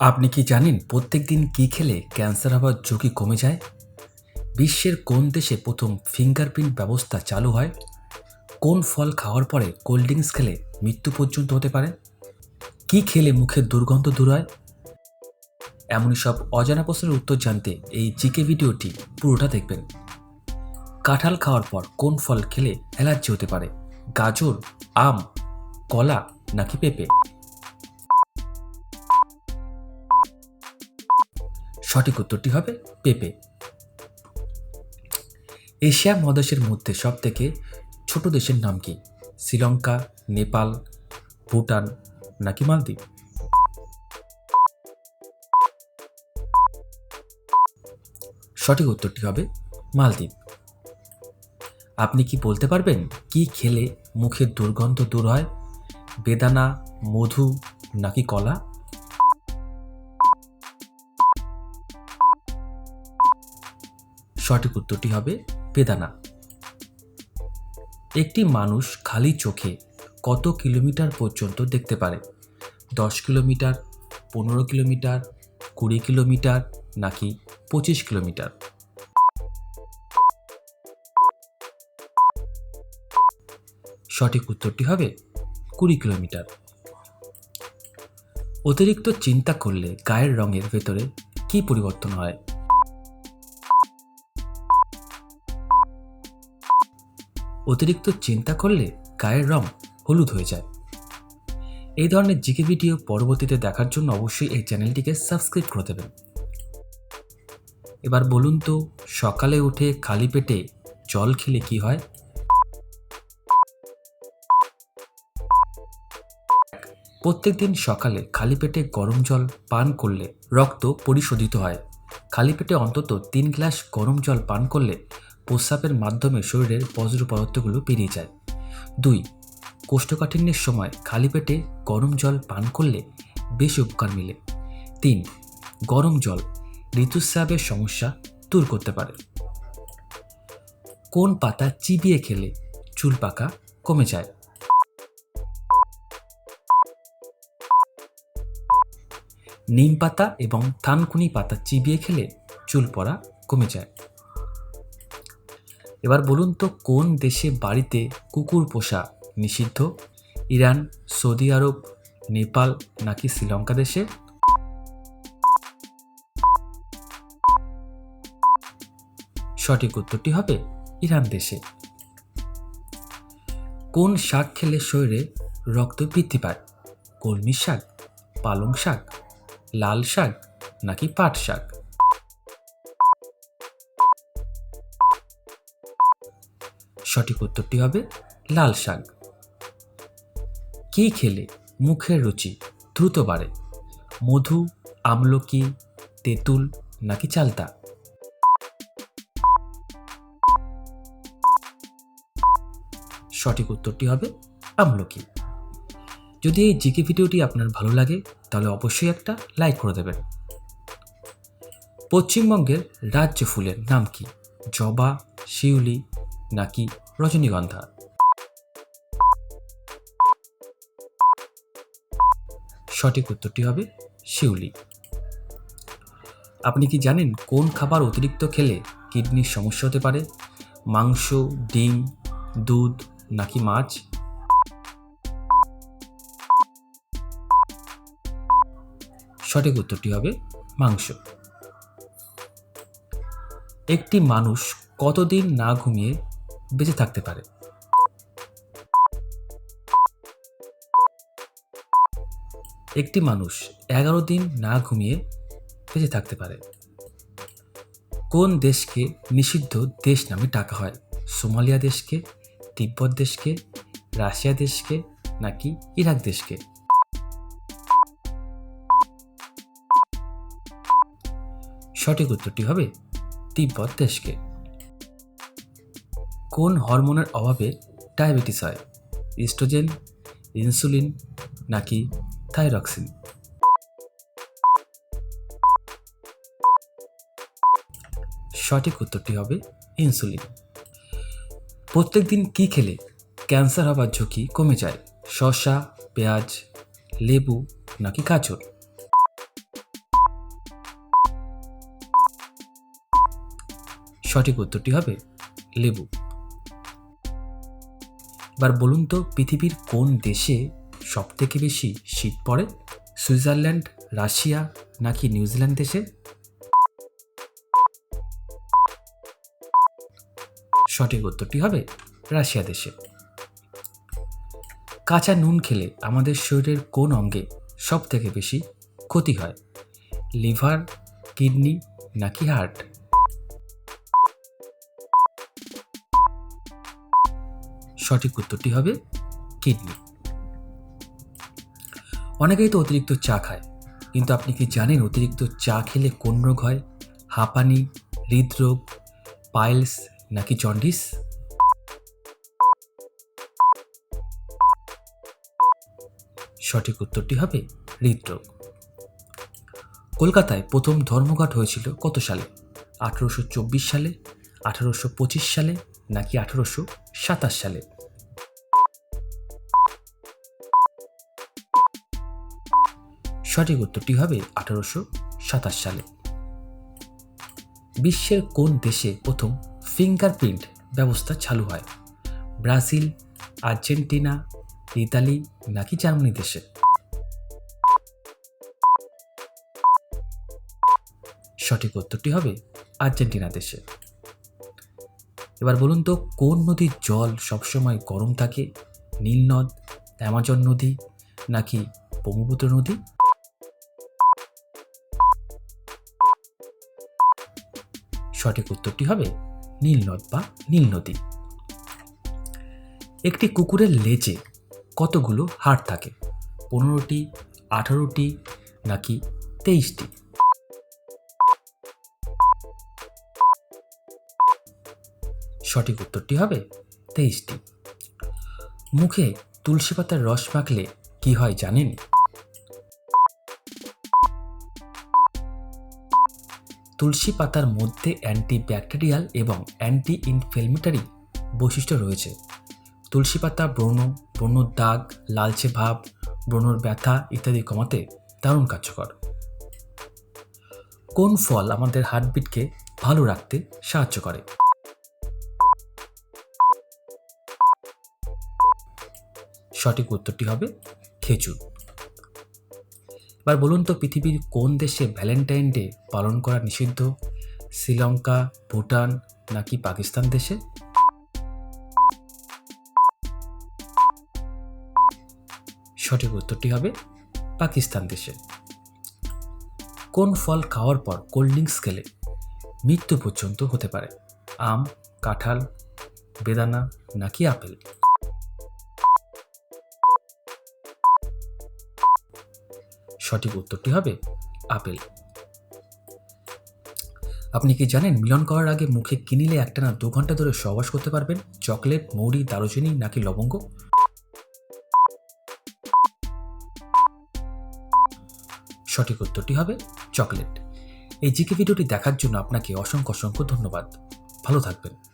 আপনি কি জানেন প্রত্যেক দিন কী খেলে ক্যান্সার হওয়ার ঝুঁকি কমে যায়? বিশ্বের কোন দেশে প্রথম ফিঙ্গারপ্রিন্ট ব্যবস্থা চালু হয়? কোন ফল খাওয়ার পরে কোল্ড ড্রিঙ্কস খেলে মৃত্যু পর্যন্ত হতে পারে? কী খেলে মুখের দুর্গন্ধ দূর হয়? এমনই সব অজানা প্রশ্নের উত্তর জানতে এই জিকে ভিডিওটি পুরোটা দেখবেন। কাঁঠাল খাওয়ার পর কোন ফল খেলে অ্যালার্জি হতে পারে? গাজর, আম, কলা নাকি পেঁপে? সঠিক উত্তরটি হবে পেঁপে। এশিয়া মহাদেশের মধ্যে সব থেকে ছোট দেশের নাম কি? শ্রীলঙ্কা, নেপাল, ভুটান নাকি মালদ্বীপ? সঠিক উত্তরটি হবে মালদ্বীপ। আপনি কি বলতে পারবেন কি খেলে মুখের দুর্গন্ধ দূর হয়? বেদানা, মধু নাকি কলা? সঠিক উত্তরটি হবে বেদানা। একটি মানুষ খালি চোখে কত কিলোমিটার পর্যন্ত দেখতে পারে? দশ কিলোমিটার, পনেরো কিলোমিটার, কুড়ি কিলোমিটার নাকি পঁচিশ কিলোমিটার? সঠিক উত্তরটি হবে কুড়ি কিলোমিটার। অতিরিক্ত চিন্তা করলে গায়ের রঙের ভেতরে কি পরিবর্তন হয়? অতিরিক্ত চিন্তা করলে গায়ের রং হলুদ হয়ে যায়। এই ধরনের জিকে ভিডিও পরবর্তীতে দেখার জন্য অবশ্যই এই চ্যানেলটিকে সাবস্ক্রাইব করে দেবেন। এবার বলুন তো, সকালে উঠে খালি পেটে জল খেলে কি হয়? প্রত্যেকদিন সকালে খালি পেটে গরম জল পান করলে রক্ত পরিশোধিত হয়। খালি পেটে অন্তত তিন গ্লাস গরম জল পান করলে প্রস্রাবের মাধ্যমে শরীরের বজ্র পদার্থগুলো বেরিয়ে যায়। দুই, কোষ্ঠকাঠিন্যের সময় খালি পেটে গরম জল পান করলে বেশি উপকার মিলে। তিন, গরম জল ঋতুস্রাবের সমস্যা দূর করতে পারে। কোন পাতা চিবিয়ে খেলে চুল পাকা কমে যায়? নিম পাতা এবং থানকুনি পাতা চিবিয়ে খেলে চুল পড়া কমে যায়। এবার বলুন তো, কোন দেশে বাড়িতে কুকুর পোষা নিষিদ্ধ? ইরান, সৌদি আরব, নেপাল নাকি শ্রীলঙ্কা দেশে? সঠিক উত্তরটি হবে ইরান দেশে। কোন শাক খেলে শরীরে রক্ত বৃদ্ধি পায়? কলমি শাক, পালং শাক, লাল শাক নাকি পাট শাক? সঠিক উত্তরটি হবে লাল শাক। কী খেলে মুখের রুচি দ্রুত বাড়ে? মধু, আমলকি, তেঁতুল নাকি চালতা? সঠিক উত্তরটি হবে আমলকি। যদি এই জিকে ভিডিওটি আপনার ভালো লাগে, তাহলে অবশ্যই একটা লাইক করে দেবেন। পশ্চিমবঙ্গের রাজ্য ফুলের নাম কি? জবা, শিউলি নাকি রজনীগন্ধা। সঠিক উত্তরটি হবে শিউলি। আপনি কি জানেন কোন খাবার অতিরিক্ত খেলে কিডনির সমস্যা হতে পারে? মাংস, ডিম, দুধ নাকি মাছ? সঠিক উত্তরটি হবে মাংস। একটি মানুষ কতদিন না ঘুমিয়ে বেঁচে থাকতে পারে। একটি মানুষ এগারো দিন না ঘুমিয়ে বেঁচে থাকতে পারে। কোন দেশকে নিষিদ্ধ দেশ নামে ডাকা হয়? সোমালিয়া দেশকে, তিব্বত দেশকে, রাশিয়া দেশকে নাকি ইরাক দেশকে? সঠিক উত্তরটি হবে তিব্বত দেশকে। কোন হরমোনের অভাবে ডায়াবেটিস হয়? ইস্ট্রোজেন, ইনসুলিন নাকি থাইরক্সিন? সঠিক উত্তরটি হবে ইনসুলিন। প্রত্যেক দিন কী খেলে ক্যান্সার হবার ঝুঁকি কমে যায়? শসা, পেঁয়াজ, লেবু নাকি গাজর? সঠিক উত্তরটি হবে লেবু। এবার বলুন তো, পৃথিবীর কোন দেশে সবথেকে বেশি শীত পড়ে? সুইজারল্যান্ড, রাশিয়া নাকি নিউজিল্যান্ড দেশে? সঠিক উত্তরটি হবে রাশিয়া দেশে। কাঁচা নুন খেলে আমাদের শরীরের কোন অঙ্গে সব থেকে বেশি ক্ষতি হয়? লিভার, কিডনি নাকি হার্ট? সঠিক উত্তরটি হবে কিডনি। অনেকেই তো অতিরিক্ত চা খায়, কিন্তু আপনি কি জানেন অতিরিক্ত চা খেলে কোন রোগ হয়? হাঁপানি, হৃদরোগ, পাইলস নাকি জন্ডিস? সঠিক উত্তরটি হবে হৃদরোগ। কলকাতায় প্রথম ধর্মঘট হয়েছিল কত সালে? আঠারোশো চব্বিশ সালে, আঠারোশো পঁচিশ সালে নাকি আঠারোশো সাতাশ সালে? সঠিক উত্তরটি হবে আঠারোশো সাতাশ সালে। বিশ্বের কোন দেশে প্রথম ফিঙ্গারপ্রিন্ট ব্যবস্থা চালু হয়? ব্রাজিল, আর্জেন্টিনা, ইতালি নাকি জার্মানি দেশে? সঠিক উত্তরটি হবে আর্জেন্টিনা দেশে। এবার বলুন তো, কোন নদীর জল সবসময় গরম থাকে? নীল নদ, অ্যামাজন নদী নাকি ব্রহ্মপুত্র নদী? সঠিক উত্তরটি হবে নীল নদ বা নীল নদী। একটি কুকুরের লেজে কতগুলো হাড় থাকে? পনেরোটি, আঠারোটি নাকি তেইশটি? সঠিক উত্তরটি হবে তেইশটি। মুখে তুলসী পাতার রস মাখলে কি হয় জানেন? তুলসী পাতার মধ্যে অ্যান্টি ব্যাকটেরিয়াল এবং অ্যান্টি ইনফ্লেমেটারি বৈশিষ্ট্য রয়েছে। তুলসী পাতা ব্রণ ব্রণর দাগ, লালচে ভাব, ব্রণর ব্যথা ইত্যাদি কমাতে দারুণ কার্যকর। কোন ফল আমাদের হার্টবিটকে ভালো রাখতে সাহায্য করে? সঠিক উত্তরটি হবে খেজুর। এবার বলুন তো পৃথিবীর কোন দেশে ভ্যালেন্টাইন ডে পালন করা নিষিদ্ধ? শ্রীলঙ্কা, ভুটান নাকি পাকিস্তান দেশে? সঠিক উত্তরটি হবে পাকিস্তান দেশে। কোন ফল খাওয়ার পর কোল্ড ড্রিঙ্কস খেলে মৃত্যু পর্যন্ত হতে পারে? আম, কাঁঠাল, বেদানা নাকি আপেল? সঠিক উত্তরটি হবে আপেল। আপনি কি জানেন, মিলন করার আগে মুখে কিনিলে একটানা দু ঘণ্টা ধরে সহবাস করতে পারবেন? চকলেট, মৌরি, দারুচিনি নাকি লবঙ্গ? সঠিক উত্তরটি হবে চকলেট। এই জিকে ভিডিওটি দেখার জন্য আপনাকে অসংখ্য অসংখ্য ধন্যবাদ। ভালো থাকবেন।